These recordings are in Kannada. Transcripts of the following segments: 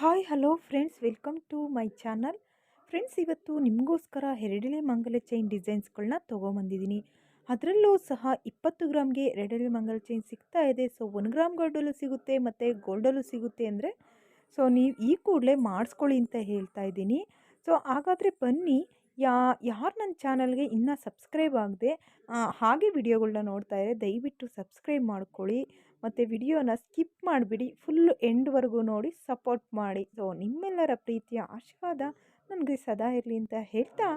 Hi, hello friends, welcome to my channel. Friends, ಇವತ್ತು ನಿಮಗೋಸ್ಕರ ಎರಡೆಳೆ ಮಂಗಲ ಚೈನ್ ಡಿಸೈನ್ಸ್ಗಳನ್ನ ತೊಗೊಂಬಂದಿದ್ದೀನಿ. ಅದರಲ್ಲೂ ಸಹ ಇಪ್ಪತ್ತು ಗ್ರಾಮ್ಗೆ ಎರಡೆಳೆ ಮಂಗಲ ಚೈನ್ ಸಿಗ್ತಾ ಇದೆ. ಸೊ ಒನ್ ಗ್ರಾಮ್ ಗೋಲ್ಡಲ್ಲೂ ಸಿಗುತ್ತೆ, ಮತ್ತು ಗೋಲ್ಡಲ್ಲೂ ಸಿಗುತ್ತೆ ಅಂದರೆ, ಸೊ, ನೀವು ಈ ಕೂಡಲೇ ಮಾಡಿಸ್ಕೊಳ್ಳಿ ಅಂತ ಹೇಳ್ತಾ ಇದ್ದೀನಿ. ಸೊ, ಹಾಗಾದರೆ ಬನ್ನಿ, ಯಾ, ಯಾರು ನನ್ನ ಚಾನಲ್ಗೆ ಇನ್ನೂ ಸಬ್ಸ್ಕ್ರೈಬ್ ಆಗದೆ ಹಾಗೆ ವಿಡಿಯೋಗಳನ್ನ ನೋಡ್ತಾ ಇದ್ದಾರೆ ದಯವಿಟ್ಟು ಸಬ್ಸ್ಕ್ರೈಬ್ ಮಾಡ್ಕೊಳ್ಳಿ. ಮತ್ತು ವಿಡಿಯೋನ ಸ್ಕಿಪ್ ಮಾಡಿಬಿಡಿ, ಫುಲ್ಲು ಎಂಡ್ವರೆಗೂ ನೋಡಿ ಸಪೋರ್ಟ್ ಮಾಡಿ. ಸೊ, ನಿಮ್ಮೆಲ್ಲರ ಪ್ರೀತಿಯ ಆಶೀರ್ವಾದ ನನಗೆ ಸದಾ ಇರಲಿ ಅಂತ ಹೇಳ್ತಾ,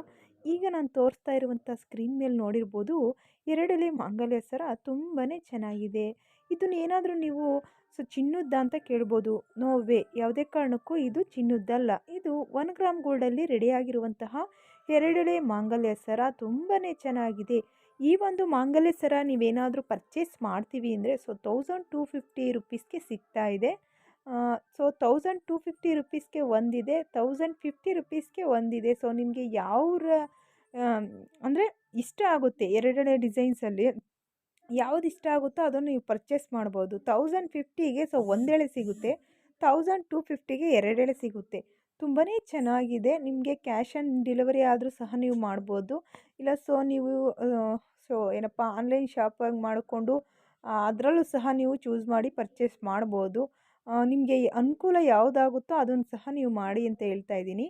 ಈಗ ನಾನು ತೋರಿಸ್ತಾ ಇರುವಂಥ ಸ್ಕ್ರೀನ್ ಮೇಲೆ ನೋಡಿರ್ಬೋದು, ಎರಡಲ್ಲಿ ಮಾಂಗಲ್ಯ ಸರ ತುಂಬಾ ಚೆನ್ನಾಗಿದೆ. ಇದನ್ನು ಏನಾದರೂ ನೀವು ಸೊ, ಚಿನ್ನದ್ದ ಅಂತ ಕೇಳ್ಬೋದು. ನೋವೇ ಯಾವುದೇ ಕಾರಣಕ್ಕೂ ಇದು ಚಿನ್ನದ್ದಲ್ಲ. ಇದು ಒನ್ ಗ್ರಾಮ್ ಗೋಲ್ಡಲ್ಲಿ ರೆಡಿಯಾಗಿರುವಂತಹ ಎರಡೆಳೆ ಮಾಂಗಲ್ಯ ಸರ ತುಂಬಾ ಚೆನ್ನಾಗಿದೆ. ಈ ಒಂದು ಮಾಂಗಲ್ಯ ಸರ ನೀವೇನಾದರೂ ಪರ್ಚೇಸ್ ಮಾಡ್ತೀವಿ ಅಂದರೆ ಸೊ ತೌಸಂಡ್ ಟೂ ಫಿಫ್ಟಿ ರುಪೀಸ್ಗೆ ಸಿಗ್ತಾ ಇದೆ. ಸೊ ತೌಸಂಡ್ ಟೂ ಫಿಫ್ಟಿ ರುಪೀಸ್ಗೆ ಒಂದಿದೆ ತೌಸಂಡ್ ಫಿಫ್ಟಿ ರುಪೀಸ್ಗೆ ಒಂದಿದೆ. ಸೊ ನಿಮಗೆ ಯಾವ್ರ ಅಂದರೆ ಇಷ್ಟ ಆಗುತ್ತೆ ಎರಡೆರಡೆ ಡಿಸೈನ್ಸಲ್ಲಿ ಯಾವ್ದು ಇಷ್ಟ ಆಗುತ್ತೋ ಅದನ್ನು ನೀವು ಪರ್ಚೇಸ್ ಮಾಡ್ಬೋದು. ತೌಸಂಡ್ ಫಿಫ್ಟಿಗೆ ಸೊ ಒಂದೆಳೆ ಸಿಗುತ್ತೆ ತೌಸಂಡ್ ಟೂ ಫಿಫ್ಟಿಗೆ ಎರಡೆಳೆ ಸಿಗುತ್ತೆ. ತುಂಬಾ ಚೆನ್ನಾಗಿದೆ. ನಿಮಗೆ ಕ್ಯಾಶ್ ಆನ್ ಡೆಲಿವರಿ ಆದರೂ ಸಹ ನೀವು ಮಾಡ್ಬೋದು. ಇಲ್ಲ ಸೊ ನೀವು ಸೊ ಏನಪ್ಪ, ಆನ್ಲೈನ್ ಶಾಪಿಂಗ್ ಮಾಡಿಕೊಂಡು ಅದರಲ್ಲೂ ಸಹ ನೀವು ಚೂಸ್ ಮಾಡಿ ಪರ್ಚೇಸ್ ಮಾಡ್ಬೋದು. ನಿಮಗೆ ಅನುಕೂಲ ಯಾವುದಾಗುತ್ತೋ ಅದನ್ನು ಸಹ ನೀವು ಮಾಡಿ ಅಂತ ಹೇಳ್ತಾ ಇದ್ದೀನಿ.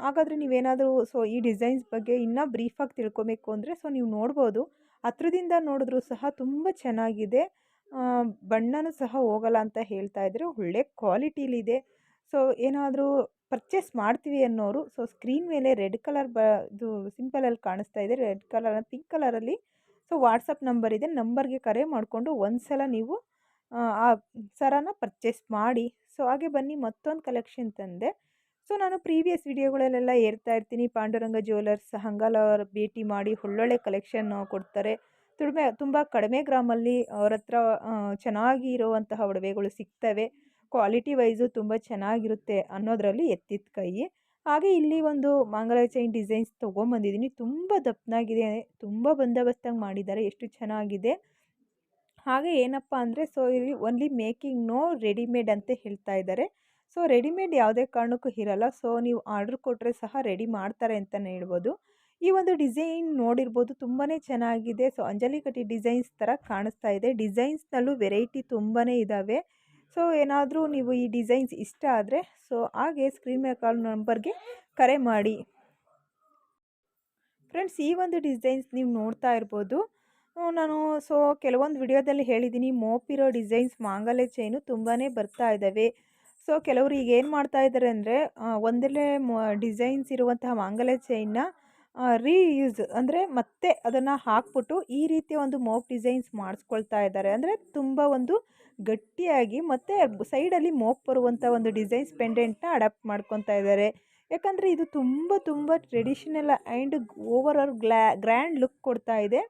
ಹಾಗಾದರೆ ನೀವೇನಾದರೂ, ಸೊ, ಈ ಡಿಸೈನ್ಸ್ ಬಗ್ಗೆ ಇನ್ನೂ ಬ್ರೀಫಾಗಿ ತಿಳ್ಕೊಬೇಕು ಅಂದರೆ, ಸೊ, ನೀವು ನೋಡ್ಬೋದು. ಹತ್ರದಿಂದ ನೋಡಿದ್ರೂ ಸಹ ತುಂಬ ಚೆನ್ನಾಗಿದೆ. ಬಣ್ಣನೂ ಸಹ ಹೋಗಲ್ಲ ಅಂತ ಹೇಳ್ತಾ ಇದ್ದಾರೆ, ಒಳ್ಳೆ ಕ್ವಾಲಿಟೀಲಿದೆ. ಸೊ, ಏನಾದರೂ ಪರ್ಚೇಸ್ ಮಾಡ್ತೀವಿ ಅನ್ನೋರು. ಸೊ ಸ್ಕ್ರೀನ್ ಮೇಲೆ ರೆಡ್ ಕಲರ್ ಬ, ಇದು ಸಿಂಪಲಲ್ಲಿ ಕಾಣಿಸ್ತಾ ಇದೆ. ರೆಡ್ ಕಲರ್ ಪಿಂಕ್ ಕಲರಲ್ಲಿ ಸೊ ವಾಟ್ಸಪ್ ನಂಬರ್ ಇದೆ. ನಂಬರ್ಗೆ ಕರೆ ಮಾಡಿಕೊಂಡು ಒಂದು ಸಲ ನೀವು, ಆ ಸರನ ಪರ್ಚೇಸ್ ಮಾಡಿ. ಸೊ ಹಾಗೆ ಬನ್ನಿ ಮತ್ತೊಂದು ಕಲೆಕ್ಷನ್ ತಂದೆ. ಸೊ ನಾನು ಪ್ರೀವಿಯಸ್ ವಿಡಿಯೋಗಳಲ್ಲೆಲ್ಲ ಏರ್ತಾ ಇರ್ತೀನಿ. ಪಾಂಡುರಂಗ ಜ್ಯುವೆಲರ್ಸ್ ಹಂಗಲ್ ಅವ್ರ ಭೇಟಿ ಮಾಡಿ ಒಳ್ಳೊಳ್ಳೆ ಕಲೆಕ್ಷನ್ ಕೊಡ್ತಾರೆ. ತುಡಿಮೆ, ತುಂಬ ಕಡಿಮೆ ಗ್ರಾಮಲ್ಲಿ ಅವ್ರ ಹತ್ರ ಚೆನ್ನಾಗಿ ಇರುವಂತಹ ಒಡವೆಗಳು ಸಿಗ್ತವೆ. ಕ್ವಾಲಿಟಿ ವೈಸು ತುಂಬ ಚೆನ್ನಾಗಿರುತ್ತೆ ಅನ್ನೋದರಲ್ಲಿ ಎತ್ತಿದ ಕೈ. ಹಾಗೆ ಇಲ್ಲಿ ಒಂದು ಮಂಗಲ ಚೈನ್ ಡಿಸೈನ್ಸ್ ತೊಗೊಂಬಂದಿದ್ದೀನಿ. ತುಂಬ ದಪ್ಪನಾಗಿದೆ ತುಂಬ ಬಂದೋಬಸ್ತಾಗಿ ಮಾಡಿದ್ದಾರೆ, ಎಷ್ಟು ಚೆನ್ನಾಗಿದೆ. ಹಾಗೆ ಏನಪ್ಪ ಅಂದರೆ, ಸೊ ಇಲ್ಲಿ ಓನ್ಲಿ ಮೇಕಿಂಗ್ ನೋ ರೆಡಿಮೇಡ್ ಅಂತ ಹೇಳ್ತಾ ಇದ್ದಾರೆ. ಸೊ ರೆಡಿಮೇಡ್ ಯಾವುದೇ ಕಾರಣಕ್ಕೂ ಇರಲ್ಲ. ಸೊ ನೀವು ಆರ್ಡ್ರ್ ಕೊಟ್ಟರೆ ಸಹ ರೆಡಿ ಮಾಡ್ತಾರೆ ಅಂತಲೇ ಹೇಳ್ಬೋದು. ಈ ಒಂದು ಡಿಸೈನ್ ನೋಡಿರ್ಬೋದು ತುಂಬಾ ಚೆನ್ನಾಗಿದೆ. ಸೊ ಅಂಜಲಿ ಕಟ್ಟಿ ಡಿಸೈನ್ಸ್ ಥರ ಕಾಣಿಸ್ತಾ ಇದೆ. ಡಿಸೈನ್ಸ್ನಲ್ಲೂ ವೆರೈಟಿ ತುಂಬಾ ಇದ್ದಾವೆ ಸೊ, ಏನಾದರೂ ನೀವು ಈ ಡಿಸೈನ್ಸ್ ಇಷ್ಟ ಆದರೆ, ಸೊ, ಹಾಗೆ ಸ್ಕ್ರೀನ್ ಮೇಲೆ ಕಾಲ್ ನಂಬರ್ಗೆ ಕರೆ ಮಾಡಿ. ಫ್ರೆಂಡ್ಸ್, ಈ ಒಂದು ಡಿಸೈನ್ಸ್ ನೀವು ನೋಡ್ತಾ ಇರ್ಬೋದು. ನಾನು, ಸೊ, ಕೆಲವೊಂದು ವಿಡಿಯೋದಲ್ಲಿ ಹೇಳಿದ್ದೀನಿ ಮೋಪಿರೋ ಡಿಸೈನ್ಸ್ ಮಾಂಗಲ್ಯ ಚೈನು ತುಂಬಾ ಬರ್ತಾ ಇದ್ದಾವೆ ಸೊ, ಕೆಲವರು ಈಗ ಏನು ಮಾಡ್ತಾ ಇದ್ದಾರೆ ಅಂದರೆ ಒಂದೆಲೆ ಡಿಸೈನ್ಸ್ ಇರುವಂತಹ ಮಾಂಗಲ್ಯ ಚೈನ್ನ ರೀಯೂಸ್ ಅಂದರೆ ಮತ್ತೆ ಅದನ್ನು ಹಾಕ್ಬಿಟ್ಟು ಈ ರೀತಿಯ ಒಂದು ಮೋಪ್ ಡಿಸೈನ್ಸ್ ಮಾಡಿಸ್ಕೊಳ್ತಾ ಇದ್ದಾರೆ. ಅಂದರೆ ತುಂಬ ಒಂದು ಗಟ್ಟಿಯಾಗಿ ಮತ್ತು ಸೈಡಲ್ಲಿ ಮೋಪ್ ಬರುವಂಥ ಒಂದು ಡಿಸೈನ್ಸ್ ಪೆಂಡೆಂಟ್ನ ಅಡಾಪ್ಟ್ ಮಾಡ್ಕೊತಾ ಇದ್ದಾರೆ. ಯಾಕಂದರೆ ಇದು ತುಂಬ ತುಂಬ ಟ್ರೆಡಿಷನಲ್ ಆ್ಯಂಡ್ ಓವರ್ ಆಲ್ ಗ್ಲಾ ಗ್ರ್ಯಾಂಡ್ ಲುಕ್ ಕೊಡ್ತಾ ಇದೆ.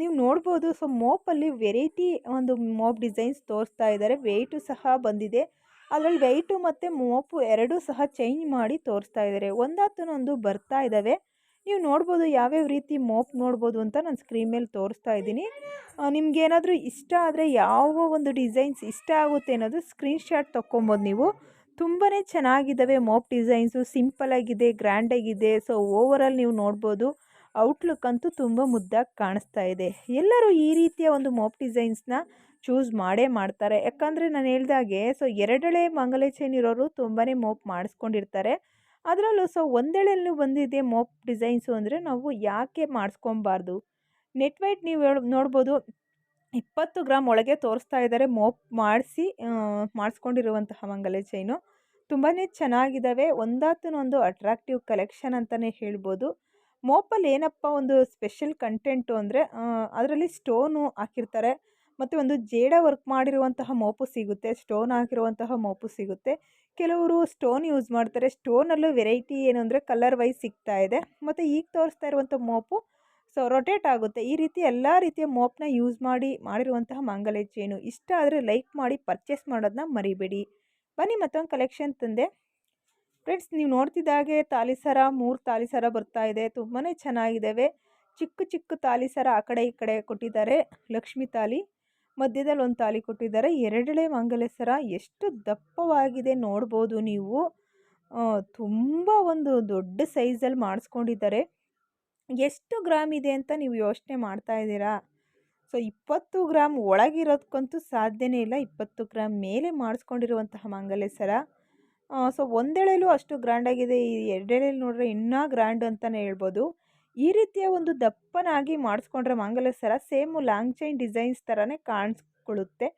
ನೀವು ನೋಡ್ಬೋದು ಸೊ ಮೋಪಲ್ಲಿ ವೆರೈಟಿ ಒಂದು ಮೋಪ್ ಡಿಸೈನ್ಸ್ ತೋರಿಸ್ತಾ ಇದ್ದಾರೆ. ವೆಯ್ಟು ಸಹ ಬಂದಿದೆ. ಅದರಲ್ಲಿ ವೆಯ್ಟು ಮತ್ತು ಮೋಪು ಎರಡೂ ಸಹ ಚೇಂಜ್ ಮಾಡಿ ತೋರಿಸ್ತಾ ಇದ್ದಾರೆ. ಒಂದಾತನೊಂದು ಬರ್ತಾ ಇದ್ದಾವೆ. ನೀವು ನೋಡ್ಬೋದು ಯಾವ್ಯಾವ ರೀತಿ ಮೋಪ್ ನೋಡ್ಬೋದು ಅಂತ ನಾನು ಸ್ಕ್ರೀನ್ ಮೇಲೆ ತೋರಿಸ್ತಾ ಇದ್ದೀನಿ. ನಿಮಗೇನಾದರೂ ಇಷ್ಟ ಆದರೆ ಯಾವ ಒಂದು ಡಿಸೈನ್ಸ್ ಇಷ್ಟ ಆಗುತ್ತೆ ಅನ್ನೋದು ಸ್ಕ್ರೀನ್ಶಾಟ್ ತೊಗೊಬೋದು ನೀವು. ತುಂಬಾ ಚೆನ್ನಾಗಿದ್ದಾವೆ ಮೋಪ್ ಡಿಸೈನ್ಸು ಸಿಂಪಲಾಗಿದೆ ಗ್ರ್ಯಾಂಡಾಗಿದೆ ಸೊ ಓವರಾಲ್ ನೀವು ನೋಡ್ಬೋದು. ಔಟ್ಲುಕ್ ಅಂತೂ ತುಂಬ ಮುದ್ದಾಗಿ ಕಾಣಿಸ್ತಾ ಇದೆ. ಎಲ್ಲರೂ ಈ ರೀತಿಯ ಒಂದು ಮೋಪ್ ಡಿಸೈನ್ಸ್ನ ಚೂಸ್ ಮಾಡೇ ಮಾಡ್ತಾರೆ. ಯಾಕಂದರೆ ನಾನು ಹೇಳ್ದಾಗೆ ಸೊ ಎರಡಳೆ ಮಂಗಲ ಚೈನ್ ಇರೋರು ತುಂಬಾ ಮೋಪ್ ಮಾಡಿಸ್ಕೊಂಡಿರ್ತಾರೆ. ಅದರಲ್ಲೂ ಸೊ ಒಂದೆಳೆಯಲ್ಲೂ ಬಂದಿದೆ ಮೋಪ್ ಡಿಸೈನ್ಸು ಅಂದರೆ ನಾವು ಯಾಕೆ ಮಾಡಿಸ್ಕೊಬಾರ್ದು? ನೆಟ್ ವೈಟ್ ನೀವು ನೋಡ್ಬೋದು, ಇಪ್ಪತ್ತು ಗ್ರಾಮ್ ಒಳಗೆ ತೋರಿಸ್ತಾ ಇದ್ದಾರೆ ಮೋಪ್ ಮಾಡಿಸಿ ಮಾಡಿಸ್ಕೊಂಡಿರುವಂತಹ ಮಂಗಲ ಚೈನು. ತುಂಬಾ ಚೆನ್ನಾಗಿದ್ದಾವೆ ಒಂದಾತನೊಂದು ಅಟ್ರಾಕ್ಟಿವ್ ಕಲೆಕ್ಷನ್ ಅಂತಲೇ ಹೇಳ್ಬೋದು. ಮೋಪಲ್ಲಿ ಏನಪ್ಪ ಒಂದು ಸ್ಪೆಷಲ್ ಕಂಟೆಂಟು ಅಂದರೆ ಅದರಲ್ಲಿ ಸ್ಟೋನು ಹಾಕಿರ್ತಾರೆ. ಮತ್ತು ಒಂದು ಜೇಡ ವರ್ಕ್ ಮಾಡಿರುವಂತಹ ಮೋಪು ಸಿಗುತ್ತೆ, ಸ್ಟೋನ್ ಹಾಕಿರುವಂತಹ ಮೋಪು ಸಿಗುತ್ತೆ. ಕೆಲವರು ಸ್ಟೋನ್ ಯೂಸ್ ಮಾಡ್ತಾರೆ. ಸ್ಟೋನಲ್ಲೂ ವೆರೈಟಿ ಏನು ಅಂದರೆ ಕಲರ್ ವೈಸ್ ಸಿಗ್ತಾ ಇದೆ. ಮತ್ತು ಈಗ ತೋರಿಸ್ತಾ ಇರುವಂಥ ಮೋಪು ಸೊ ರೊಟೇಟ್ ಆಗುತ್ತೆ. ಈ ರೀತಿ ಎಲ್ಲ ರೀತಿಯ ಮೋಪ್ನ ಯೂಸ್ ಮಾಡಿ ಮಾಡಿರುವಂತಹ ಮಂಗಲ ಚೇನು. ಇಷ್ಟ ಆದರೆ ಲೈಕ್ ಮಾಡಿ, ಪರ್ಚೇಸ್ ಮಾಡೋದನ್ನ ಮರಿಬೇಡಿ. ಬನ್ನಿ ಮತ್ತೊಂದು ಕಲೆಕ್ಷನ್ ತಂದೆ. ಫ್ರೆಂಡ್ಸ್, ನೀವು ನೋಡ್ತಿದ್ದಾಗೆ ತಾಲಿಸರ ಮೂರು ತಾಲಿಸರ ಬರ್ತಾ ಇದೆ. ತುಂಬಾ ಚೆನ್ನಾಗಿದ್ದಾವೆ ಚಿಕ್ಕ ಚಿಕ್ಕ ತಾಲಿಸರ ಆ ಕಡೆ ಈ ಕಡೆ ಕೊಟ್ಟಿದ್ದಾರೆ. ಲಕ್ಷ್ಮಿ ತಾಲಿ. ಮಧ್ಯದಲ್ಲಿ ಒಂದು ತಾಲಿ ಕೊಟ್ಟಿದ್ದಾರೆ. ಎರಡೆಳೆ ಮಂಗಲ ಸರ ಎಷ್ಟು ದಪ್ಪವಾಗಿದೆ ನೋಡ್ಬೋದು ನೀವು. ತುಂಬ ಒಂದು ದೊಡ್ಡ ಸೈಜಲ್ಲಿ ಮಾಡಿಸ್ಕೊಂಡಿದ್ದಾರೆ. ಎಷ್ಟು ಗ್ರಾಮ್ ಇದೆ ಅಂತ ನೀವು ಯೋಚನೆ ಮಾಡ್ತಾ ಇದ್ದೀರಾ? ಸೊ, ಇಪ್ಪತ್ತು ಗ್ರಾಮ್ ಒಳಗಿರೋದಕ್ಕಂತೂ ಸಾಧ್ಯನೇ ಇಲ್ಲ. ಇಪ್ಪತ್ತು ಗ್ರಾಮ್ ಮೇಲೆ ಮಾಡಿಸ್ಕೊಂಡಿರುವಂತಹ ಮಂಗಲ ಸರ ಸೊ ಒಂದೆಳೆಯಲ್ಲೂ ಅಷ್ಟು ಗ್ರ್ಯಾಂಡಾಗಿದೆ ಈ ಎರಡೆಳೆಯಲ್ಲಿ ನೋಡಿದ್ರೆ ಇನ್ನೂ ಗ್ರ್ಯಾಂಡ್ ಅಂತಲೇ ಹೇಳ್ಬೋದು. ಈ ರೀತಿಯ ಒಂದು ದಪ್ಪನಾಗಿ ಮಾಡಿಸ್ಕೊಂಡ್ರೆ ಮಂಗಲ ಸರ ಸೇಮು ಲಾಂಗ್ ಚೈನ್ ಡಿಸೈನ್ಸ್ ಥರನೇ ಕಾಣಿಸ್ಕೊಳ್ಳುತ್ತೆ.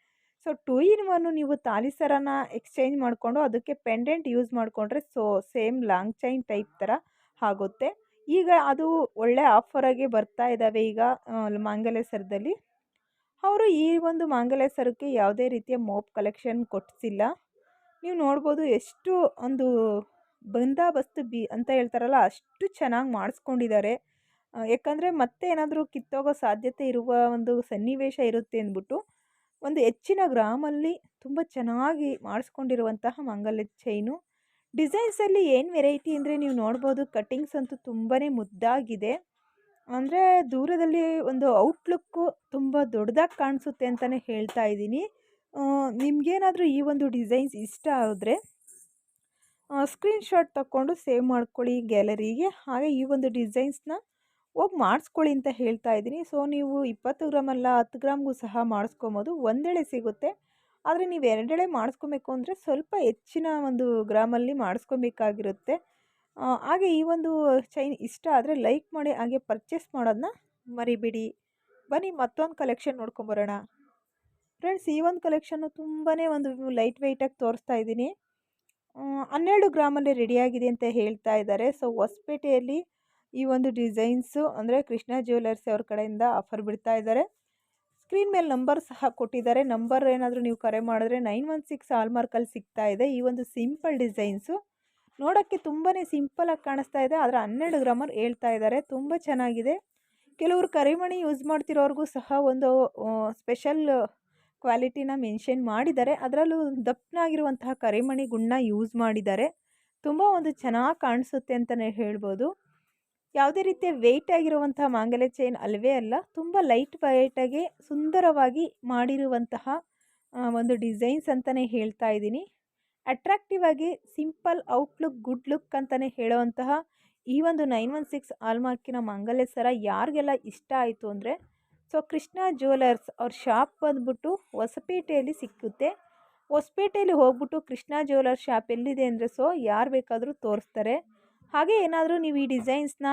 ಸೊ, ಟೂ ಇನ್ ಒನ್ನು ನೀವು ತಾಲಿ ಸರನ ಎಕ್ಸ್ಚೇಂಜ್ ಮಾಡಿಕೊಂಡು ಅದಕ್ಕೆ ಪೆಂಡೆಂಟ್ ಯೂಸ್ ಮಾಡಿಕೊಂಡ್ರೆ so, same long chain type ಥರ ಆಗುತ್ತೆ. ಈಗ ಅದು ಒಳ್ಳೆ ಆಫರಾಗೆ ಬರ್ತಾ ಇದ್ದಾವೆ ಈಗ ಮಾಂಗಲ್ಯ ಸರದಲ್ಲಿ. ಅವರು ಈ ಒಂದು ಮಾಂಗಲ್ಯ ಸರಕ್ಕೆ ಯಾವುದೇ ರೀತಿಯ ಮೋಪ್ ಕಲೆಕ್ಷನ್ ಕೊಟ್ಟಿಸಿಲ್ಲ ನೀವು ನೋಡ್ಬೋದು ಎಷ್ಟು ಒಂದು ಬಂದಾಬಸ್ತು ಬಿ ಅಂತ ಹೇಳ್ತಾರಲ್ಲ, ಅಷ್ಟು ಚೆನ್ನಾಗಿ ಮಾಡಿಸ್ಕೊಂಡಿದ್ದಾರೆ ಯಾಕಂದರೆ ಮತ್ತೆ ಏನಾದರೂ ಕಿತ್ತೋಗೋ ಸಾಧ್ಯತೆ ಇರುವ ಒಂದು ಸನ್ನಿವೇಶ ಇರುತ್ತೆ ಅಂದ್ಬಿಟ್ಟು, ಒಂದು ಹೆಚ್ಚಿನ ಗ್ರಾಮಲ್ಲಿ ತುಂಬ ಚೆನ್ನಾಗಿ ಮಾಡಿಸ್ಕೊಂಡಿರುವಂತಹ ಮಂಗಲ್ಯ ಚೈನು. ಡಿಸೈನ್ಸಲ್ಲಿ ಏನು ವೆರೈಟಿ ಅಂದರೆ ನೀವು ನೋಡ್ಬೋದು, ಕಟ್ಟಿಂಗ್ಸ್ ಅಂತೂ ತುಂಬಾ ಮುದ್ದಾಗಿದೆ. ಅಂದರೆ ದೂರದಲ್ಲಿ ಒಂದು ಔಟ್ಲುಕ್ಕು ತುಂಬ ದೊಡ್ಡದಾಗಿ ಕಾಣಿಸುತ್ತೆ ಅಂತಲೇ ಹೇಳ್ತಾ ಇದ್ದೀನಿ. ನಿಮಗೇನಾದರೂ ಈ ಒಂದು ಡಿಸೈನ್ಸ್ ಇಷ್ಟ ಆದರೆ ಸ್ಕ್ರೀನ್ಶಾಟ್ ತಗೊಂಡು ಸೇವ್ ಮಾಡ್ಕೊಳ್ಳಿ ಗ್ಯಾಲರಿಗೆ ಹಾಗೆ ಈ ಒಂದು ಡಿಸೈನ್ಸ್ನ ಹೋಗಿ ಮಾಡಿಸ್ಕೊಳ್ಳಿ ಅಂತ ಹೇಳ್ತಾ ಇದ್ದೀನಿ. ಸೊ ನೀವು ಇಪ್ಪತ್ತು ಗ್ರಾಮಲ್ಲ ಹತ್ತು ಗ್ರಾಮ್ಗೂ ಸಹ ಮಾಡಿಸ್ಕೊಬೋದು. ಒಂದೆಳೆ ಸಿಗುತ್ತೆ. ಆದರೆ ನೀವು ಎರಡೆಳೆ ಮಾಡಿಸ್ಕೊಬೇಕು ಅಂದರೆ ಸ್ವಲ್ಪ ಹೆಚ್ಚಿನ ಒಂದು ಗ್ರಾಮಲ್ಲಿ ಮಾಡಿಸ್ಕೊಬೇಕಾಗಿರುತ್ತೆ. ಹಾಗೆ ಈ ಒಂದು ಚೈನ್ ಇಷ್ಟ ಆದರೆ ಲೈಕ್ ಮಾಡಿ, ಹಾಗೆ ಪರ್ಚೇಸ್ ಮಾಡೋದನ್ನ ಮರಿಬಿಡಿ. ಬನ್ನಿ, ಮತ್ತೊಂದು ಕಲೆಕ್ಷನ್ ನೋಡ್ಕೊಂಬರೋಣ. ಫ್ರೆಂಡ್ಸ್ ಈ ಒಂದು ಕಲೆಕ್ಷನ್ನು ತುಂಬಾ ಒಂದು ಲೈಟ್ ವೆಯ್ಟಾಗಿ ತೋರಿಸ್ತಾ ಇದ್ದೀನಿ. ಹನ್ನೆರಡು ಗ್ರಾಮಲ್ಲಿ ರೆಡಿಯಾಗಿದೆ ಅಂತ ಹೇಳ್ತಾ ಇದ್ದಾರೆ. ಸೊ, ಹೊಸಪೇಟೆಯಲ್ಲಿ ಈ ಒಂದು ಡಿಸೈನ್ಸು ಅಂದರೆ ಕೃಷ್ಣ ಜ್ಯುವೆಲರ್ಸ್ ಅವ್ರ ಕಡೆಯಿಂದ ಆಫರ್ ಬಿಡ್ತಾ ಇದ್ದಾರೆ. ಸ್ಕ್ರೀನ್ ಮೇಲೆ ನಂಬರ್ ಸಹ ಕೊಟ್ಟಿದ್ದಾರೆ. ನಂಬರ್ ಏನಾದರೂ ನೀವು ಕರೆ ಮಾಡಿದ್ರೆ ನೈನ್ ಒನ್ ಸಿಕ್ಸ್ ಆಲ್ಮಾರ್ಕಲ್ಲಿ ಸಿಗ್ತಾ ಇದೆ ಈ ಒಂದು ಸಿಂಪಲ್ ಡಿಸೈನ್ಸು. ನೋಡೋಕ್ಕೆ ತುಂಬಾ ಸಿಂಪಲಾಗಿ ಕಾಣಿಸ್ತಾ ಇದೆ. ಆದರೆ ಹನ್ನೆರಡು ಗ್ರಾಮರ್ ಹೇಳ್ತಾ ಇದ್ದಾರೆ. ತುಂಬ ಚೆನ್ನಾಗಿದೆ. ಕೆಲವರು ಕರಿಮಣಿ ಯೂಸ್ ಮಾಡ್ತಿರೋರಿಗೂ ಸಹ ಒಂದು ಸ್ಪೆಷಲ್ ಕ್ವಾಲಿಟಿನ ಮೆನ್ಷನ್ ಮಾಡಿದ್ದಾರೆ. ಅದರಲ್ಲೂ ದಪ್ಪನಾಗಿರುವಂತಹ ಕರಿಮಣಿ ಗುಣ್ಣ ಯೂಸ್ ಮಾಡಿದ್ದಾರೆ. ತುಂಬ ಒಂದು ಚೆನ್ನಾಗಿ ಕಾಣಿಸುತ್ತೆ ಅಂತಲೇ ಹೇಳ್ಬೋದು. ಯಾವುದೇ ರೀತಿಯ ವೆಯ್ಟ್ ಆಗಿರುವಂತಹ ಮಾಂಗಲ್ಯ ಚೈನ್ ಅಲ್ಲವೇ ಅಲ್ಲ, ತುಂಬ ಲೈಟ್ ವೆಯ್ಟಾಗಿ ಸುಂದರವಾಗಿ ಮಾಡಿರುವಂತಹ ಒಂದು ಡಿಸೈನ್ಸ್ ಅಂತಲೇ ಹೇಳ್ತಾ ಇದ್ದೀನಿ. ಅಟ್ರಾಕ್ಟಿವ್ ಆಗಿ ಸಿಂಪಲ್ ಔಟ್ಲುಕ್ ಗುಡ್ ಲುಕ್ ಅಂತಲೇ ಹೇಳುವಂತಹ ಈ ಒಂದು ನೈನ್ ಒನ್ ಸಿಕ್ಸ್ ಆಲ್ಮಾರ್ಕಿನ ಮಾಂಗಲ್ಯ ಸರ ಯಾರಿಗೆಲ್ಲ ಇಷ್ಟ ಆಯಿತು ಅಂದರೆ ಸೊ, ಕೃಷ್ಣ ಜ್ಯುವೆಲರ್ಸ್ ಅವ್ರ ಶಾಪ್ ಬಂದ್ಬಿಟ್ಟು ಹೊಸಪೇಟೆಯಲ್ಲಿ ಸಿಕ್ಕುತ್ತೆ. ಹೊಸಪೇಟೆಯಲ್ಲಿ ಹೋಗ್ಬಿಟ್ಟು ಕೃಷ್ಣ ಜ್ಯುವೆಲರ್ಸ್ ಶಾಪ್ ಎಲ್ಲಿದೆ ಅಂದರೆ ಸೊ, ಯಾರು ಬೇಕಾದರೂ ತೋರಿಸ್ತಾರೆ. ಹಾಗೆ ಏನಾದರೂ ನೀವು ಈ ಡಿಸೈನ್ಸ್ನ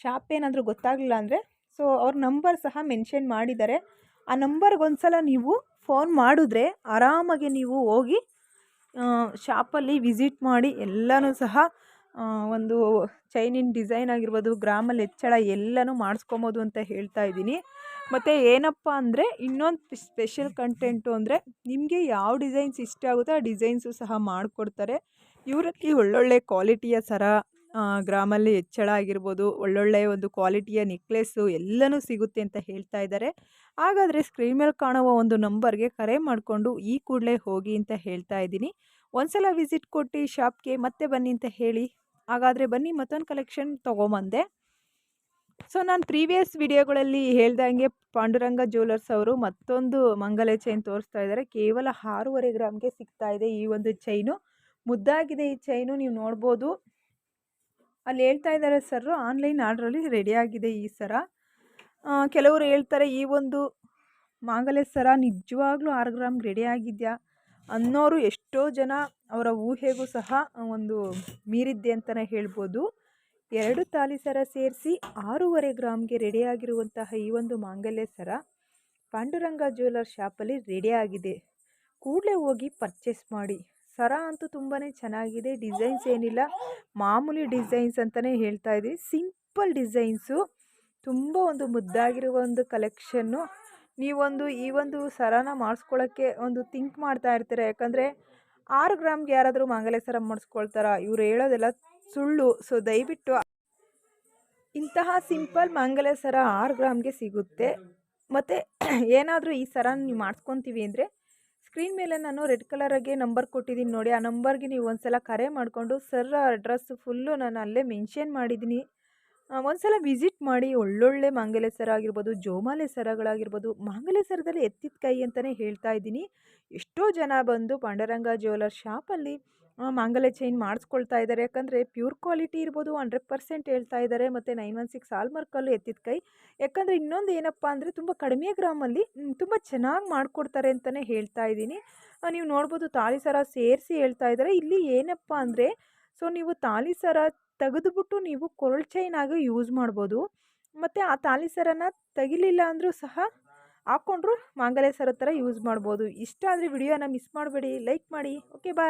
ಶಾಪ್ ಏನಾದರೂ ಗೊತ್ತಾಗಲಿಲ್ಲ ಅಂದರೆ ಸೊ, ಅವ್ರ ನಂಬರ್ ಸಹ ಮೆನ್ಷನ್ ಮಾಡಿದ್ದಾರೆ. ಆ ನಂಬರ್ಗೆ ಸಲ ನೀವು ಫೋನ್ ಮಾಡಿದ್ರೆ ಆರಾಮಾಗಿ ನೀವು ಹೋಗಿ ಶಾಪಲ್ಲಿ ವಿಸಿಟ್ ಮಾಡಿ ಎಲ್ಲನೂ ಸಹ ಒಂದು ಚೈನಿನ ಡಿಸೈನ್ ಆಗಿರ್ಬೋದು ಗ್ರಾಮಲ್ಲಿ ಹೆಚ್ಚಳ ಎಲ್ಲನೂ ಮಾಡಿಸ್ಕೊಬೋದು ಅಂತ ಹೇಳ್ತಾ ಇದ್ದೀನಿ. ಮತ್ತು ಏನಪ್ಪ ಅಂದರೆ, ಇನ್ನೊಂದು ಸ್ಪೆಷಲ್ ಕಂಟೆಂಟು ಅಂದರೆ, ನಿಮಗೆ ಯಾವ ಡಿಸೈನ್ಸ್ ಇಷ್ಟ ಆಗುತ್ತೋ ಆ ಡಿಸೈನ್ಸು ಸಹ ಮಾಡಿಕೊಡ್ತಾರೆ. ಇವರಲ್ಲಿ ಒಳ್ಳೊಳ್ಳೆ ಕ್ವಾಲಿಟಿಯ ಸರ ಗ್ರಾಮಲ್ಲಿ ಹೆಚ್ಚಳ ಆಗಿರ್ಬೋದು, ಒಳ್ಳೊಳ್ಳೆ ಒಂದು ಕ್ವಾಲಿಟಿಯ ನೆಕ್ಲೆಸ್ಸು ಎಲ್ಲನೂ ಸಿಗುತ್ತೆ ಅಂತ ಹೇಳ್ತಾ ಇದ್ದಾರೆ. ಹಾಗಾದರೆ ಸ್ಕ್ರೀನ್ ಮೇಲೆ ಕಾಣುವ ಒಂದು ನಂಬರ್ಗೆ ಕರೆ ಮಾಡಿಕೊಂಡು ಈ ಕೂಡಲೇ ಹೋಗಿ ಅಂತ ಹೇಳ್ತಾ ಇದ್ದೀನಿ. ಒಂದ್ಸಲ ವಿಸಿಟ್ ಕೊಟ್ಟು ಶಾಪ್ಗೆ ಮತ್ತೆ ಬನ್ನಿ ಅಂತ ಹೇಳಿ. ಹಾಗಾದರೆ ಬನ್ನಿ ಮತ್ತೊಂದು ಕಲೆಕ್ಷನ್ ತೊಗೊಂಬಂದೆ. ಸೊ ನಾನು ಪ್ರೀವಿಯಸ್ ವಿಡಿಯೋಗಳಲ್ಲಿ ಹೇಳ್ದಂಗೆ ಪಾಂಡುರಂಗ ಜ್ಯುವೆಲರ್ಸ್ ಅವರು ಮತ್ತೊಂದು ಮಂಗಲ ಚೈನ್ ತೋರಿಸ್ತಾ ಇದ್ದಾರೆ. ಕೇವಲ ಆರೂವರೆ ಗ್ರಾಮ್ಗೆ ಸಿಗ್ತಾ ಇದೆ ಈ ಒಂದು ಚೈನು ಮುದ್ದಾಗಿದೆ ಈ ಚೈನು ನೀವು ನೋಡ್ಬೋದು. ಅಲ್ಲಿ ಹೇಳ್ತಾ ಇದ್ದಾರೆ, ಸರ್ ಆನ್ಲೈನ್ ಆರ್ಡ್ರಲ್ಲಿ ರೆಡಿಯಾಗಿದೆ ಈ ಸರ. ಕೆಲವರು ಹೇಳ್ತಾರೆ, ಈ ಒಂದು ಮಾಂಗಲ್ಯ ಸರ ನಿಜವಾಗ್ಲೂ ಆರು ಗ್ರಾಮ್ಗೆ ರೆಡಿ ಆಗಿದೆಯಾ? ಅನ್ನೋರು ಎಷ್ಟೋ ಜನ ಅವರ ಊಹೆಗೂ ಸಹ ಒಂದು ಮೀರಿದ್ದೆ ಅಂತಲೇ ಹೇಳ್ಬೋದು. ಎರಡು ತಾಲಿ ಸರ ಸೇರಿಸಿ ಆರೂವರೆ ಗ್ರಾಮ್ಗೆ ರೆಡಿಯಾಗಿರುವಂತಹ ಈ ಒಂದು ಮಾಂಗಲ್ಯ ಸರ ಪಾಂಡುರಂಗ ಜ್ಯುವೆಲರ್ ಶಾಪಲ್ಲಿ ರೆಡಿಯಾಗಿದೆ. ಕೂಡಲೇ ಹೋಗಿ ಪರ್ಚೇಸ್ ಮಾಡಿ. ಸರ ಅಂತೂ ತುಂಬಾ ಚೆನ್ನಾಗಿದೆ. ಡಿಸೈನ್ಸ್ ಏನಿಲ್ಲ. ಮಾಮೂಲಿ ಡಿಸೈನ್ಸ್ ಅಂತಲೇ ಹೇಳ್ತಾ ಇದ್ದೀವಿ. Simple designs. ತುಂಬ ಒಂದು ಮುದ್ದಾಗಿರುವ ಒಂದು ಕಲೆಕ್ಷನ್ನು ನೀವೊಂದು ಈ ಒಂದು ಸರನ ಮಾಡಿಸ್ಕೊಳ್ಳೋಕ್ಕೆ ಒಂದು ಥಿಂಕ್ ಮಾಡ್ತಾ ಇರ್ತೀರ? ಯಾಕಂದರೆ ಆರು ಗ್ರಾಮ್ಗೆ ಯಾರಾದರೂ ಮಾಂಗಲ್ಯ ಸರ ಮಾಡಿಸ್ಕೊಳ್ತಾರ, ಇವ್ರು ಹೇಳೋದೆಲ್ಲ ಸುಳ್ಳು. ಸೊ ದಯವಿಟ್ಟು ಇಂತಹ ಸಿಂಪಲ್ ಮಾಂಗಲ್ಯ ಸರ ಆರು ಗ್ರಾಮ್ಗೆ ಸಿಗುತ್ತೆ. ಮತ್ತು ಏನಾದರೂ ಈ ಸರ ನೀವು ಮಾಡಿಸ್ಕೊತೀವಿ ಅಂದರೆ ಸ್ಕ್ರೀನ್ ಮೇಲೆ ನಾನು ರೆಡ್ ಕಲರಾಗೆ ನಂಬರ್ ಕೊಟ್ಟಿದ್ದೀನಿ ನೋಡಿ. ಆ ನಂಬರ್ಗೆ ನೀವು ಒಂದು ಸಲ ಕರೆ ಮಾಡಿಕೊಂಡು ಸರ್ ಅಡ್ರೆಸ್ ಫುಲ್ಲು ನಾನು ಅಲ್ಲೇ ಮೆನ್ಷನ್ ಮಾಡಿದ್ದೀನಿ. ಒಂದ್ಸಲ ವಿಸಿಟ್ ಮಾಡಿ ಒಳ್ಳೊಳ್ಳೆ ಮಾಂಗಲ್ಯ ಸರ ಆಗಿರ್ಬೋದು, ಜೋಮಾಲೆ ಸರಗಳಾಗಿರ್ಬೋದು, ಮಾಂಗಲ್ಯ ಸರದಲ್ಲಿ ಎತ್ತಿದ ಕೈ ಅಂತಲೇ ಹೇಳ್ತಾ ಇದ್ದೀನಿ. ಎಷ್ಟೋ ಜನ ಬಂದು ಪಾಂಡರಂಗ ಜ್ಯುವೆಲರ್ ಶಾಪಲ್ಲಿ ಮಾಂಗಲ್ಯ ಚೈನ್ ಮಾಡಿಸ್ಕೊಳ್ತಾ ಇದ್ದಾರೆ. ಯಾಕಂದರೆ ಪ್ಯೂರ್ ಕ್ವಾಲಿಟಿ ಇರ್ಬೋದು, ಹಂಡ್ರೆಡ್ ಪರ್ಸೆಂಟ್ ಹೇಳ್ತಾ ಇದ್ದಾರೆ, ಮತ್ತು ನೈನ್ ಒನ್ ಸಿಕ್ಸ್ ಆಲ್ಮಾರ್ಕಲ್ಲೂ ಎತ್ತಿದ ಕೈ. ಯಾಕಂದರೆ ಇನ್ನೊಂದು ಏನಪ್ಪ ಅಂದರೆ ತುಂಬ ಕಡಿಮೆ ಗ್ರಾಮಲ್ಲಿ ತುಂಬ ಚೆನ್ನಾಗಿ ಮಾಡಿಕೊಡ್ತಾರೆ ಅಂತಲೇ ಹೇಳ್ತಾ ಇದ್ದೀನಿ. ನೀವು ನೋಡ್ಬೋದು ತಾಳಿ ಸರ ಸೇರಿಸಿ ಹೇಳ್ತಾ ಇದ್ದಾರೆ. ಇಲ್ಲಿ ಏನಪ್ಪ ಅಂದರೆ ಸೊ, ನೀವು ತಾಳಿ ಸರ ತೆಗೆದುಬಿಟ್ಟು ನೀವು ಕೊರಳ್ ಆಗಿ ಯೂಸ್ ಮಾಡ್ಬೋದು. ಮತ್ತು ಆ ತಾಳಿ ಸರನ ತೆಗಿಲಿಲ್ಲ ಅಂದರೂ ಸಹ ಹಾಕ್ಕೊಂಡ್ರು ಮಾಂಗಲ್ಯ ಸರ ಥರ ಯೂಸ್ ಮಾಡ್ಬೋದು. ಇಷ್ಟ ಆದರೆ ವಿಡಿಯೋನ ಮಿಸ್ ಮಾಡಬೇಡಿ. ಲೈಕ್ ಮಾಡಿ. Okay, bye.